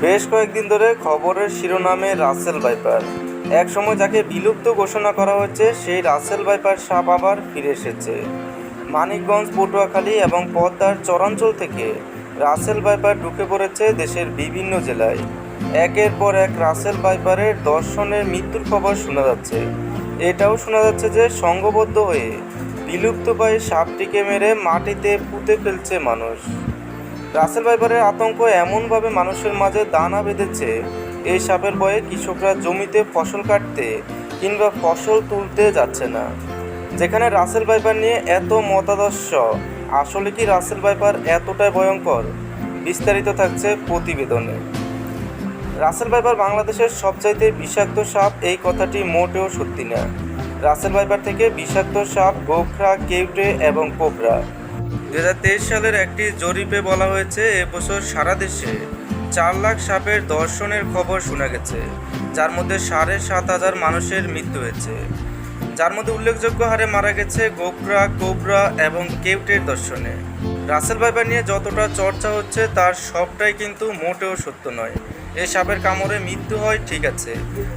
বেশ কয়েকদিন ধরে খবরের শিরোনামে রাসেল ভাইপার। একসময় যাকে বিলুপ্ত ঘোষণা করা হয়েছে সেই রাসেল ভাইপার সাপ আবার ফিরে এসেছে। মানিকগঞ্জ, পটুয়াখালী এবং পদ্মার চরাঞ্চল থেকে রাসেল ভাইপার ঢুকে পড়েছে দেশের বিভিন্ন জেলায়। একের পর এক রাসেল ভাইপারের দর্শনের মৃত্যুর খবর শোনা যাচ্ছে। এটাও শোনা যাচ্ছে যে সংঘবদ্ধ হয়ে বিলুপ্তপ্রায় সাপটিকে মেরে মাটিতে পুঁতে ফেলছে মানুষ। রাসেল ভাইপারের আতঙ্ক এমনভাবে মানুষের মাঝে দানা বেঁধেছে। এই সাপের ভয়ে কৃষকরা জমিতে ফসল কাটতে কিংবা ফসল তুলতে যাচ্ছে না। যেখানে রাসেল ভাইপার নিয়ে এত মতাদর্শ, আসলে কি রাসেল ভাইপার এতটাই ভয়ঙ্কর? বিস্তারিত থাকছে প্রতিবেদনে। রাসেল ভাইপার বাংলাদেশের সবচাইতে বিষাক্ত সাপ এই কথাটি মোটেও সত্যি না। রাসেল ভাইপার থেকে বিষাক্ত সাপ, গোখরা, কেউটে এবং কোবরা। দু হাজার তেইশ সালের একটি জরিপে বলা হয়েছে এবছর সারা দেশে চার লাখ সাপের দর্শনের খবর শোনা গেছে, যার মধ্যে সাড়ে সাত হাজার মানুষের মৃত্যু হয়েছে। যার মধ্যে উল্লেখযোগ্য হারে মারা গেছে গোকরা, কোবরা এবং কেউটের দর্শনে। রাসেল ভাইপার নিয়ে যতটা চর্চা হচ্ছে, তার সবটাই কিন্তু মোটেও সত্য নয়। এই সাপের কামড়ে মৃত্যু হয়, ঠিক আছে,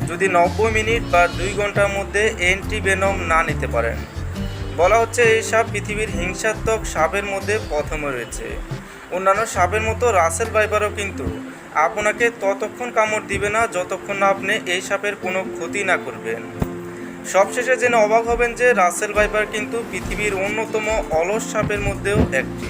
যদি নব্বই মিনিট বা দুই ঘণ্টার মধ্যে অ্যান্টিভেনম না নিতে পারেন। বলা হচ্ছে এই সাপ পৃথিবীর হিংসাত্মক সাপের মধ্যে প্রথম রয়েছে। অন্যান্য সাপের মতো রাসেল বাইবারও কিন্তু আপনাকে ততক্ষণ কামড় দিবে না, যতক্ষণ না আপনি এই সাপের কোনো ক্ষতি না করবেন। সবশেষে জেনে অবাক হবেন যে রাসেল বাইবার কিন্তু পৃথিবীর অন্যতম অলস সাপের মধ্যেও একটি।